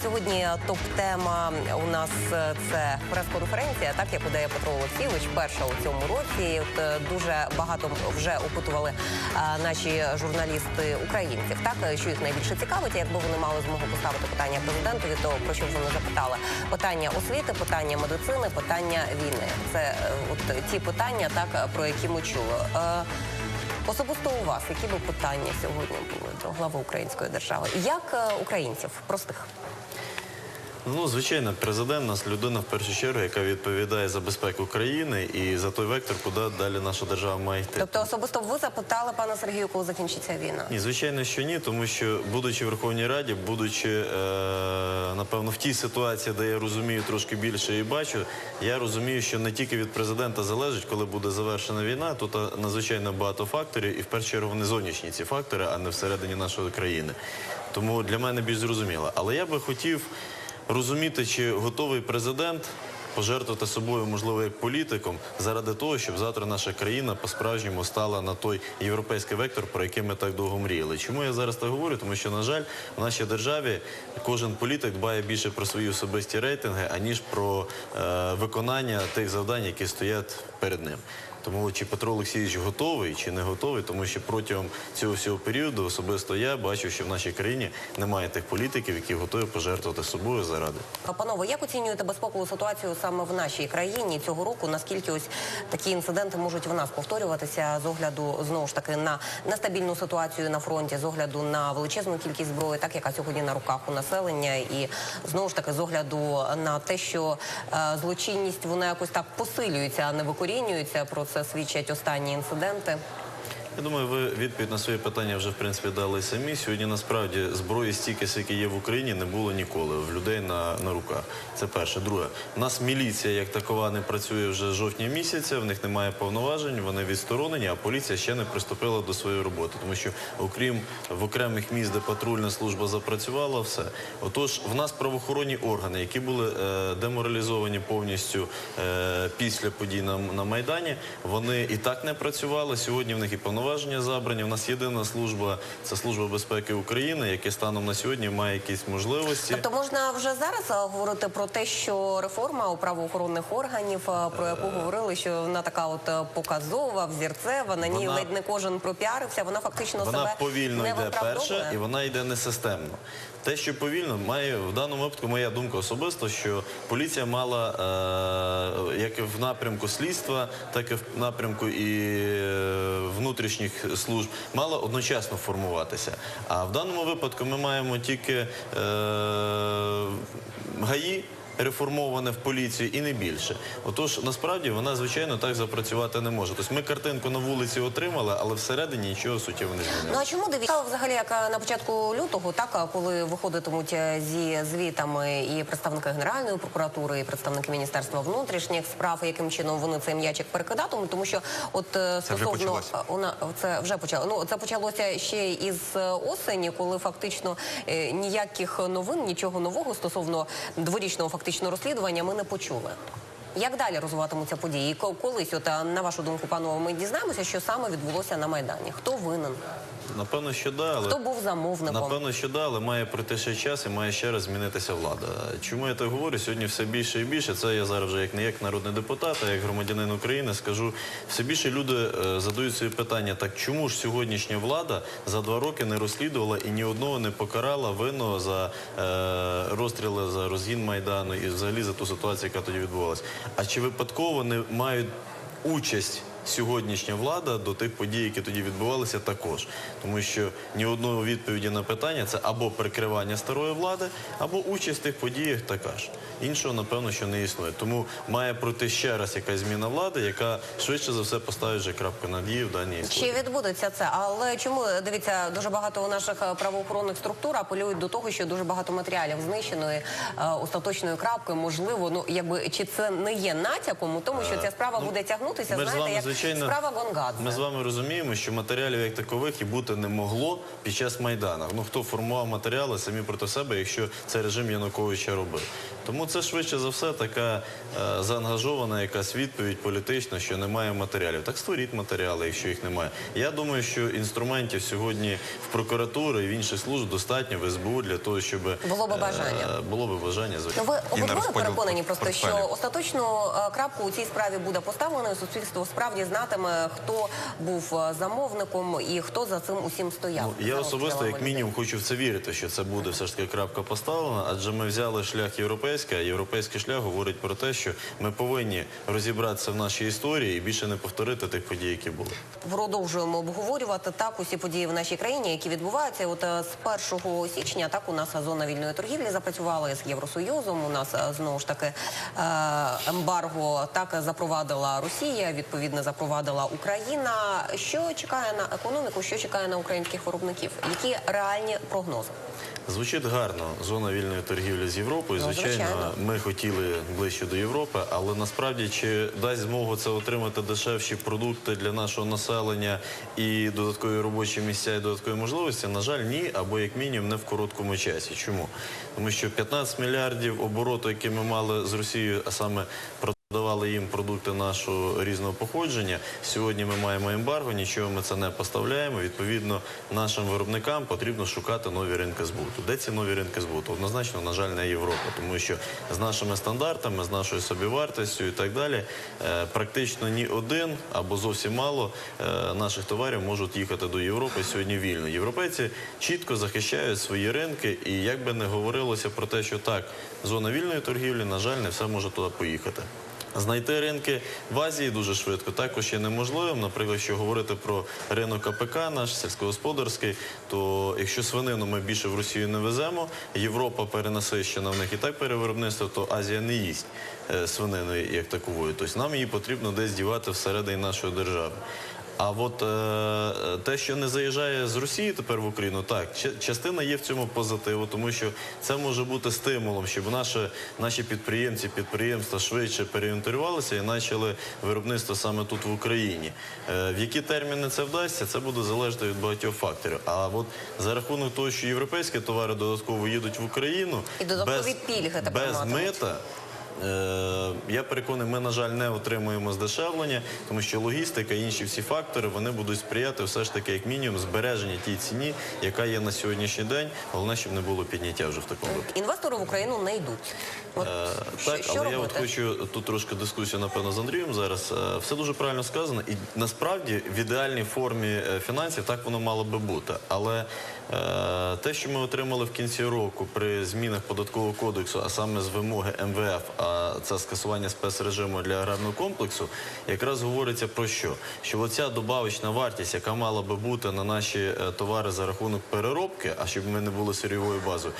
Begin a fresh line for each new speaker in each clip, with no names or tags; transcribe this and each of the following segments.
Сьогодні топ-тема у нас е, це прес-конференція, так як подає Петро Олексійович, перша у цьому році. От е, дуже багато вже опитували е, наші журналісти українців. Так що їх найбільше цікавить, якби вони мали змогу поставити питання президентові, то про що вони запитали? Питання освіти, питання медицини, питання війни. Це от ті питання, так про які ми чули. Е, Особисто у вас які би питання сьогодні були до глави української держави? Як українців простих?
Ну, звичайно, президент у нас людина в першу чергу, яка відповідає за безпеку країни і за той вектор, куди далі наша держава має йти.
Тобто особисто ви запитали пана Сергію, коли закінчиться війна?
Ні, звичайно, що ні, тому що, будучи в Верховній Раді, будучи е, напевно в тій ситуації, де я розумію трошки більше і бачу, я розумію, що не тільки від президента залежить, коли буде завершена війна. Тут е, надзвичайно багато факторів, і в першу чергу вони зовнішні ці фактори, а не всередині нашої країни. Тому для мене більш зрозуміло. Але я би хотів розуміти, чи готовий президент пожертвувати собою, можливо, як політиком, заради того, щоб завтра наша країна по-справжньому стала на той європейський вектор, про який ми так довго мріяли. Чому я зараз так говорю? Тому що, на жаль, в нашій державі кожен політик дбає більше про свої особисті рейтинги, аніж про е, виконання тих завдань, які стоять перед ним. Тому чи Петро Олексійович готовий чи не готовий, тому що протягом цього всього періоду особисто я бачу, що в нашій країні немає тих політиків, які готові пожертвувати собою заради.
Панове, як оцінюєте безпекову ситуацію саме в нашій країні цього року? Наскільки ось такі інциденти можуть в нас повторюватися з огляду знову ж таки на нестабільну ситуацію на фронті, з огляду на величезну кількість зброї, так яка сьогодні на руках у населення, і знову ж таки з огляду на те, що е, злочинність вона якось так посилюється, а не викорінюється. Про свідчать останні інциденти.
Я думаю, ви відповідь на своє питання вже в принципі дали самі. Сьогодні насправді зброї стільки, скільки є в Україні, не було ніколи в людей на, на руках. Це перше. Друге, у нас міліція як такова не працює вже жовтня місяця. В них немає повноважень, вони відсторонені, а поліція ще не приступила до своєї роботи, тому що окрім в окремих міст, де патрульна служба запрацювала, все. Отож, в нас правоохоронні органи, які були е, деморалізовані повністю е, після подій на, на майдані, вони і так не працювали. Сьогодні в них і повноваження забрані. У нас єдина служба це служба безпеки України, яка станом на сьогодні має якісь можливості.
Тобто можна вже зараз е, говорити про те, що реформа у правоохоронних органів, е, про яку говорили, що вона така от е, показова, взірцева, на ній
Вона-
ледь не кожен пропіарився. Вона фактично
Вона
себе
повільно
не
йде перша, і вона йде несистемно. Те, що повільно, має в даному випадку моя думка особисто, що поліція мала е, як в напрямку слідства, так і в напрямку і е, внутрішніх служб, мала одночасно формуватися. А в даному випадку ми маємо тільки е, ГАІ. Реформоване в поліцію і не більше. Отож, насправді вона звичайно так запрацювати не може. Тобто ми картинку на вулиці отримали, але всередині нічого суттєво не змінилося.
Ну а чому дивіться взагалі, як е, на початку лютого, так е, коли виходитимуть е, зі звітами і представники Генеральної прокуратури, і представники Міністерства внутрішніх справ, яким чином вони цей м'ячик перекидатимуть, тому що от
Це вже
стосовно
почалося.
вона це вже почало. Ну це почалося ще із осені, коли фактично ніяких новин, нічого нового стосовно дворічного фактично розслідування ми не почули. Як далі розвиватимуться події? І ко- колись, от на вашу думку, панове, ми дізнаємося, що саме відбулося на майдані. Хто винен?
Напевно, що да, але
Хто був замовником?
напевно, що да, але має пройти ще час і має ще раз змінитися влада. Чому я так говорю? Сьогодні все більше і більше. Це я зараз вже як не як народний депутат, а як громадянин України скажу. Все більше люди е, задають собі питання: так чому ж сьогоднішня влада за два роки не розслідувала і ні одного не покарала винного за е, розстріли за розгін майдану і взагалі за ту ситуацію, яка тоді відбувалася? А чи випадково не мають участь сьогоднішня влада до тих подій, які тоді відбувалися, також. Тому що ні одної відповіді на питання це або прикривання старої влади, або участь в тих подіях така ж. Іншого, напевно, що не існує. Тому має пройти ще раз якась зміна влади, яка швидше за все поставить вже крапку над «і» в даній історії.
Чи відбудеться це? Але чому дивіться, дуже багато у наших е, правоохоронних структур апелюють до того, що дуже багато матеріалів знищеної е, остаточної крапки, можливо, ну якби чи це не є натяком у тому, що ця справа буде тягнутися? Знаєте, як
звичайно,
Справа Гонгадзе.
Ми з вами розуміємо, що матеріалів як такових і бути не могло під час Майдану. Ну хто формував матеріали самі проти себе, якщо це режим Януковича робив. Тому це швидше за все така е, заангажована якась відповідь політична, що немає матеріалів. Так створіть матеріали, якщо їх немає. Я думаю, що інструментів сьогодні в прокуратури і в інших служб достатньо в СБУ для того, щоб
Було би
е,
бажання.
було би бажання звичайно.
ви
розподіл
переконані просто,
портфелів.
що остаточну е, крапку у цій справі буде поставлено, і суспільство справді знатиме, хто був е, замовником і хто за цим усім стояв.
Ну, я особисто, як мінімум, хочу в це вірити, що це буде все ж таки крапка поставлена, адже ми взяли шлях європейський, а європейський шлях говорить про те, що ми повинні розібратися в нашій історії і більше не повторити тих подій, які були.
Продовжуємо обговорювати так усі події в нашій країні, які відбуваються. От е, з 1 січня так у нас зона вільної торгівлі запрацювала з Євросоюзом. У нас е, знову ж таки е, ембарго так запровадила Росія, відповідно запровадила Україна. Що чекає на економіку? Що чекає на українських виробників? Які реальні прогнози?
Звучить гарно зона вільної торгівлі з Європою.
Ну,
Звичайно,
звичайно.
ми хотіли ближче до Європи, але насправді чи дасть змогу це отримати дешевші продукти для нашого населення і додаткові робочі місця і додаткові можливості? На жаль, ні, або як мінімум не в короткому часі. Чому? Тому що 15 мільярдів обороту, які ми мали з Росією, а саме Продавали їм продукти нашого різного походження. Сьогодні ми маємо ембарго, нічого ми це не поставляємо. Відповідно, нашим виробникам потрібно шукати нові ринки збуту. Де ці нові ринки збуту? Однозначно, на жаль, не Європа, тому що з нашими стандартами, з нашою собівартістю і так далі, е, практично ні один або зовсім мало е, наших товарів можуть їхати до Європи сьогодні вільно. Європейці чітко захищають свої ринки, і як би не говорилося про те, що так, зона вільної торгівлі, на жаль, не все може туди поїхати. Знайти ринки в Азії дуже швидко також є неможливим. Наприклад, якщо говорити про ринок АПК, наш сільськогосподарський, то якщо свинину ми більше в Росію не веземо, Європа перенасищена в них і так перевиробництво, то Азія не їсть е, свинини як таковою. Тобто нам її потрібно десь дівати всередині нашої держави. А от е, те, що не заїжджає з Росії тепер в Україну, так частина є в цьому позитиву, тому що це може бути стимулом, щоб наші, наші підприємці, підприємства швидше переінтервалися і почали виробництво саме тут в Україні. Е, в які терміни це вдасться, це буде залежати від багатьох факторів. А от за рахунок того, що європейські товари додатково їдуть в Україну
І додаткові пільги тепер
без мита. Е, Я переконаний, ми, на жаль, не отримуємо здешевлення, тому що логістика і інші всі фактори вони будуть сприяти все ж таки, як мінімум, збереження тій ціні, яка є на сьогоднішній день. Головне, щоб не було підняття вже в такому випадку.
Інвестори в Україну не йдуть. От
Е,
що,
Так,
що
але я от хочу тут трошки дискусію, напевно, з Андрієм зараз. Е, Все дуже правильно сказано, і насправді в ідеальній формі фінансів так воно мало би бути. Але те, що ми отримали в кінці року при змінах податкового кодексу, а саме з вимоги МВФ, а це скасування спецрежиму для аграрного комплексу, якраз говориться про що? Що оця добавочна вартість, яка мала би бути на наші е, товари за рахунок переробки, а щоб ми не були сирьовою базою,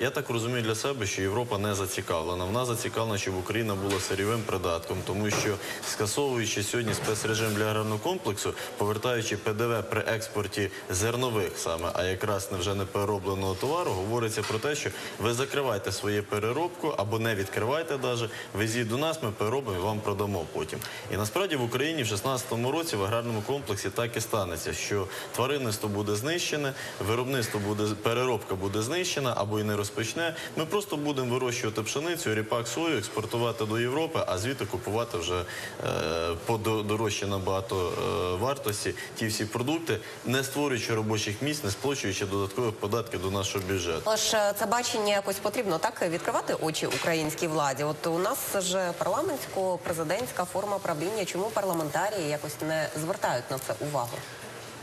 я так розумію для себе, що Європа не зацікавлена. Вона зацікавлена, щоб Україна була сирьовим придатком, тому що скасовуючи сьогодні спецрежим для аграрного комплексу, повертаючи ПДВ при експорті зернових саме, якраз вже не переробленого товару, говориться про те, що ви закривайте своє переробку або не відкривайте навіть, везіть до нас, ми переробимо і вам продамо потім. І насправді в Україні в 2016 році в аграрному комплексі так і станеться, що тваринництво буде знищене, виробництво буде переробка буде знищена або і не розпочне. Ми просто будемо вирощувати пшеницю, ріпак, сою, експортувати до Європи, а звідти купувати вже е, по до- дорожче набагато е, вартості ті всі продукти, не створюючи робочих місць, не сплачуючи додаткових податків до нашого бюджету.
Але ж це бачення якось потрібно так відкривати очі українській владі. От у нас ж парламентсько-президентська форма правління. Чому парламентарії якось не звертають на це увагу?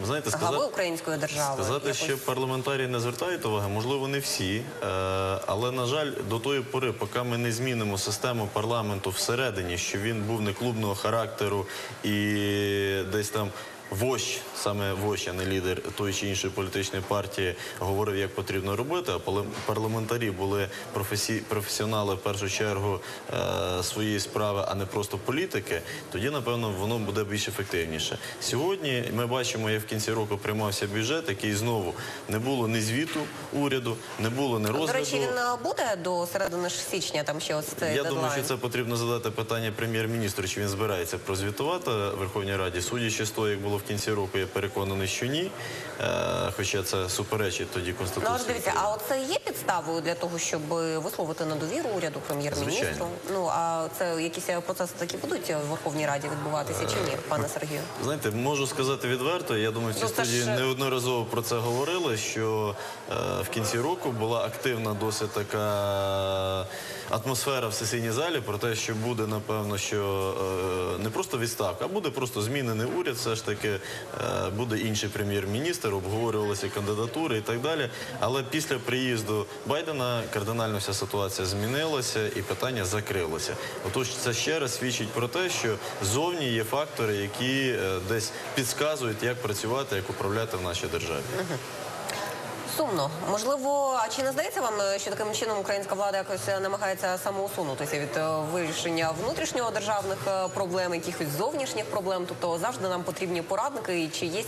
Знаєте,
Глави
сказати,
української держави
Сказати,
якось-
що парламентарії не звертають уваги, можливо, не всі. Е, але, на жаль, до тої пори, поки ми не змінимо систему парламенту всередині, що він був не клубного характеру і десь там вождь, саме вождь, а не лідер тої чи іншої політичної партії, говорив, як потрібно робити, а парламентарі були професі... професіонали в першу чергу е, своєї справи, а не просто політики, тоді, напевно, воно буде більш ефективніше. Сьогодні ми бачимо, як в кінці року приймався бюджет, який знову не було ні звіту уряду, не було ні розгляду.
До речі, він е, буде до середини січня, там ще ось цей
Я
дедлайн.
думаю, що це потрібно задати питання прем'єр-міністру, чи він збирається прозвітувати Верховній Раді. Судячи з того, як було в кінці року, я переконаний, що ні. Е, хоча це суперечить тоді
Ну,
конституції.
аж дивіться, а оце є підставою для того, щоб висловити недовіру уряду прем'єр-міністру? Ну а це якісь е, процеси такі будуть в Верховній Раді відбуватися чи ні, пане Сергію?
Знаєте, можу сказати відверто. Я думаю, в цій
Ну,
студії
ж-
неодноразово про це говорили. Що е, в кінці року була активна досить така атмосфера в сесійній залі про те, що буде напевно, що е, не просто відставка, а буде просто змінений уряд. Все ж таки е, буде інший прем'єр-міністр, обговорювалися кандидатури і так далі. Але після приїзду Байдена кардинально вся ситуація змінилася і питання закрилося. Отож, це ще раз свідчить про те, що зовні є фактори, які е, десь підказують, як працювати, як управляти в нашій державі.
Сумно. Можливо, а чи не здається вам, е, що таким чином українська влада якось е, намагається самоусунутися від е, вирішення внутрішнього державних е, проблем, якихось зовнішніх проблем? Тобто завжди нам потрібні порадники, і чи є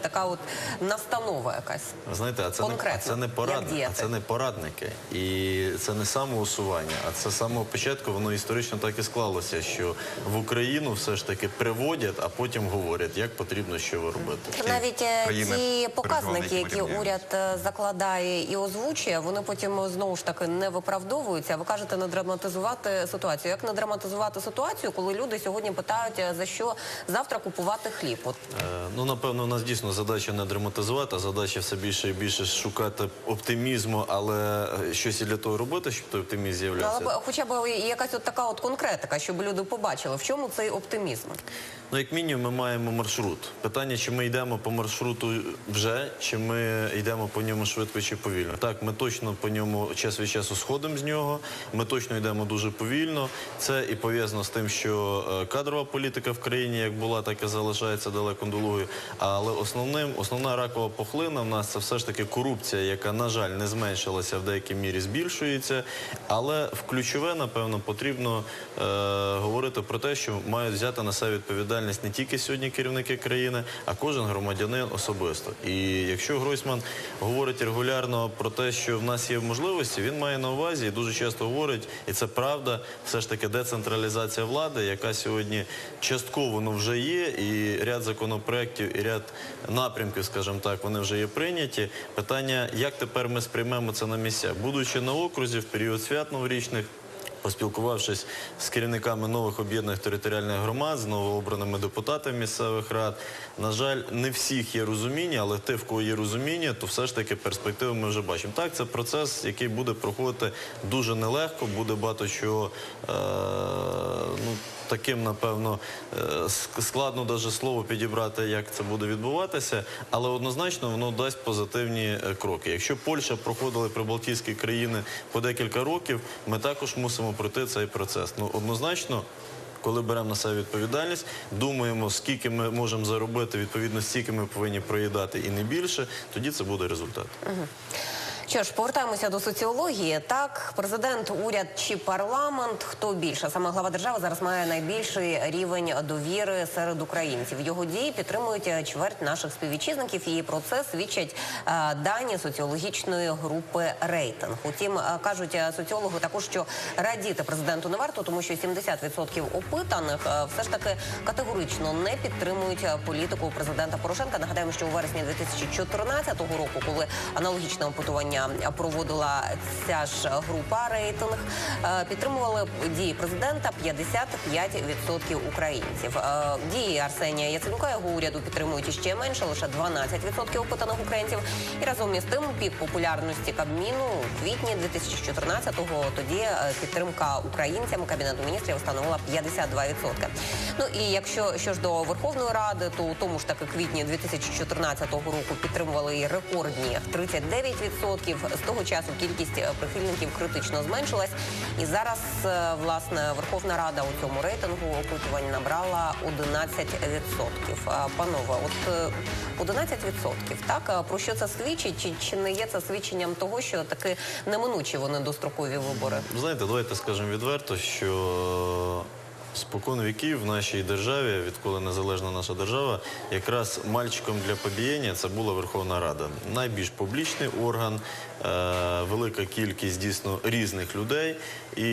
така от настанова якась?
Знаєте, а це не, а це не
як
порадники, а це не порадники, і це не самоусування. А це з самого початку воно історично так і склалося, що в Україну все ж таки приводять, а потім говорять, як потрібно що робити.
Навіть ті показники, які уряд е, закладає і озвучує, вони потім знову ж таки не виправдовуються. Ви кажете не драматизувати ситуацію. Як не драматизувати ситуацію, коли люди сьогодні питають е, за що завтра купувати хліб? От
Е, Ну, напевно, у нас дійсно задача не драматизувати, а задача все більше і більше шукати оптимізму, але е, щось і для того робити, щоб той оптимізм
Ну,
з'являвся.
але хоча б якась от така от конкретика, щоб люди побачили, в чому цей оптимізм.
Ну, як мінімум, ми маємо маршрут. Питання, чи ми йдемо по маршруту вже, чи ми йдемо по ньому швидко чи повільно. Так, ми точно по ньому час від часу сходимо з нього. Ми точно йдемо дуже повільно. Це і пов'язано з тим, що е, кадрова політика в країні як була, так і залишається далеко долгою. Але основним, основна ракова пухлина в нас це все ж таки корупція, яка, на жаль, не зменшилася, в деякій мірі збільшується. Але в ключове, напевно, потрібно е, говорити про те, що мають взяти на себе відповідальність не тільки сьогодні керівники країни, а кожен громадянин особисто. І якщо Гройсман говорить регулярно про те, що в нас є можливості, він має на увазі і дуже часто говорить, і це правда, все ж таки децентралізація влади, яка сьогодні частково ну, вже є, і ряд законопроєктів, і ряд напрямків, скажімо так, вони вже є прийняті. Питання, як тепер ми сприймемо це на місцях, будучи на окрузі в період свят новорічних. Поспілкувавшись з керівниками нових об'єднаних територіальних громад, з новообраними депутатами місцевих рад, на жаль, не всіх є розуміння, але те, в кого є розуміння, то все ж таки перспективи ми вже бачимо. Так, це процес, який буде проходити дуже нелегко, буде багато чого. Е- ну, Таким, напевно, е, складно даже слово підібрати, як це буде відбуватися, але однозначно воно дасть позитивні е, кроки. Якщо Польща проходила прибалтійські країни по декілька років, ми також мусимо пройти цей процес. Ну однозначно. Коли беремо на себе відповідальність, думаємо, скільки ми можемо заробити, відповідно, стільки ми повинні проїдати і не більше, тоді це буде результат.
Що ж, повертаємося до соціології. Так, президент, уряд чи парламент, хто більше? Саме глава держави зараз має найбільший рівень довіри серед українців. Його дії підтримують е, чверть наших співвітчизників. І про це свідчать е, дані соціологічної групи рейтинг. Утім, е, кажуть соціологи також, що радіти президенту не варто, тому що 70% опитаних все ж таки категорично не підтримують політику президента Порошенка. Нагадаємо, що у вересні 2014 року, коли аналогічне опитування проводила ця ж група рейтинг, е, підтримували дії президента 55% українців. Е, Дії Арсенія Яценюка його уряду підтримують іще менше, лише 12% опитаних українців. І разом із тим пік популярності Кабміну у квітні 2014-го тоді е, підтримка українцям кабінету міністрів становила 52%. Ну і якщо що ж до Верховної Ради, то у тому ж таки квітні 2014 року підтримували рекордні 39%. З того часу кількість е, прихильників критично зменшилась. І зараз, е, власне, Верховна Рада у цьому рейтингу опитувань набрала 11%. Панове, от е, 11%, так? Про що це свідчить? Чи, чи не є це свідченням того, що таки неминучі вони дострокові вибори?
Ви Знаєте, давайте скажемо відверто, що спокон віків в нашій державі, відколи незалежна наша держава, якраз мальчиком для побієння це була Верховна Рада. Найбільш публічний орган, велика кількість дійсно різних людей. І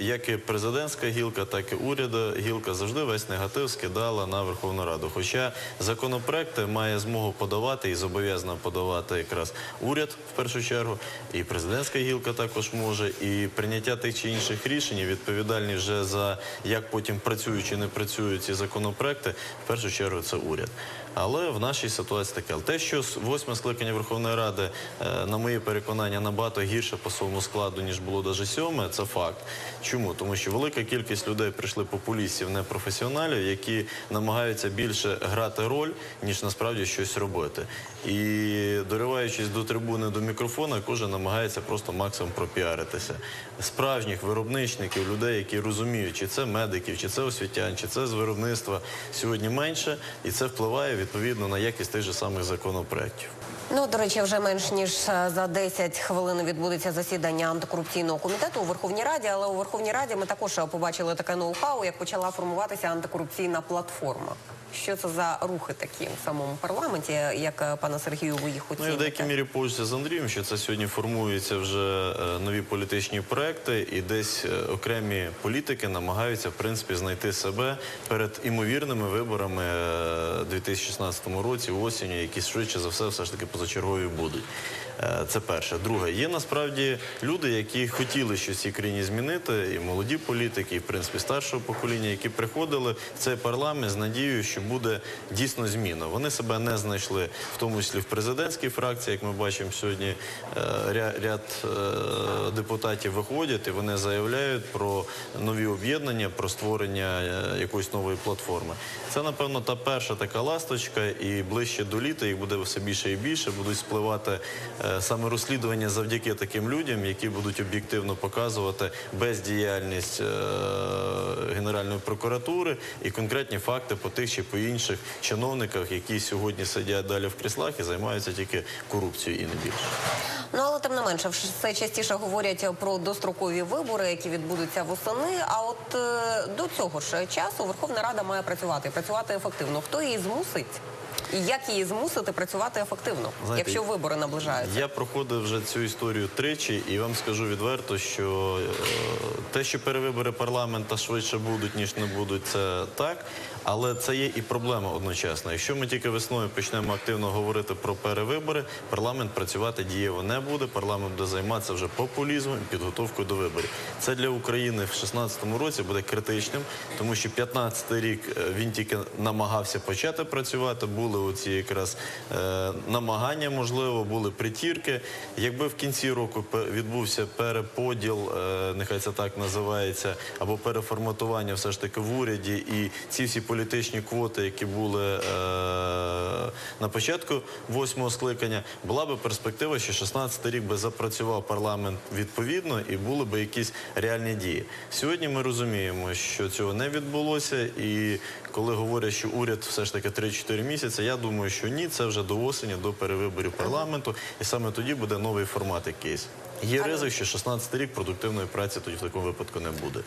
як і президентська гілка, так і уряд гілка завжди весь негатив скидала на Верховну Раду. Хоча законопроекти має змогу подавати і зобов'язана подавати якраз уряд в першу чергу, і президентська гілка також може, і прийняття тих чи інших рішень, відповідальні вже за як потім працюють чи не працюють ці законопроекти, в першу чергу це уряд. Але в нашій ситуації таке. Те, що восьме скликання Верховної Ради, е, на моє переконання, набагато гірше по своєму складу, ніж було навіть сьоме, це факт. Чому? Тому що велика кількість людей прийшли популістів, непрофесіоналів, які намагаються більше грати роль, ніж насправді щось робити. І дориваючись до трибуни, до мікрофона, кожен намагається просто максимум пропіаритися. Справжніх виробничників, людей, які розуміють, чи це медиків, чи це освітян, чи це з виробництва, сьогодні менше, і це впливає відповідно на якість тих же самих законопроєктів.
Ну, до речі, вже менш ніж е, за 10 хвилин відбудеться засідання антикорупційного комітету у Верховній Раді. Але у Верховній Раді ми також е, побачили таке ноу-хау, як почала формуватися антикорупційна платформа. Що це за рухи такі в самому парламенті, як е, пане Сергію, ви їх
Ну, я в деякій мірі погоджуюся з Андрієм, що це сьогодні формуються вже е, нові політичні проекти, і десь е, окремі політики намагаються в принципі знайти себе перед імовірними виборами е, 2016 році, осінню, які швидше за все, все ж таки позачергові будуть. Це перше. Друге, є насправді люди, які хотіли щось в цій країні змінити, і молоді політики, і в принципі старшого покоління, які приходили в цей парламент з надією, що буде дійсно зміна. Вони себе не знайшли, в тому числі в президентській фракції, як ми бачимо сьогодні, е, ряд е, депутатів виходять і вони заявляють про нові об'єднання, про створення е, якоїсь нової платформи. Це напевно та перша така ласточка, і ближче до літа їх буде все більше і більше. Будуть спливати саме розслідування завдяки таким людям, які будуть об'єктивно показувати бездіяльність Генеральної прокуратури і конкретні факти по тих чи по інших чиновниках, які сьогодні сидять далі в кріслах і займаються тільки корупцією і не більше.
Ну але тим не менше, все частіше говорять про дострокові вибори, які відбудуться восени. А от е, до цього ж часу Верховна Рада має працювати, працювати ефективно. Хто її змусить? І як її змусити працювати ефективно,
Знаєте,
якщо вибори наближаються?
Я проходив вже цю історію тричі, і вам скажу відверто, що е, те, що перевибори парламента швидше будуть, ніж не будуть, це так. Але це є і проблема одночасно. Якщо ми тільки весною почнемо активно говорити про перевибори, парламент працювати дієво не буде. Парламент буде займатися вже популізмом і підготовкою до виборів. Це для України в 2016 році буде критичним, тому що 15-й рік е, він тільки намагався почати працювати. Були оці якраз е, намагання, можливо, були притірки. Якби в кінці року відбувся переподіл, е, нехай це так називається, або переформатування все ж таки в уряді, і ці всі політичні квоти, які були е, на початку восьмого скликання, була би перспектива, що 16 рік би запрацював парламент відповідно і були би якісь реальні дії. Сьогодні ми розуміємо, що цього не відбулося, і коли говорять, що уряд все ж таки 3-4 місяці, я думаю, що ні, це вже до осені, до перевиборів парламенту, і саме тоді буде новий формат якийсь. Є ризик, що 16 рік продуктивної праці тоді в такому випадку не буде.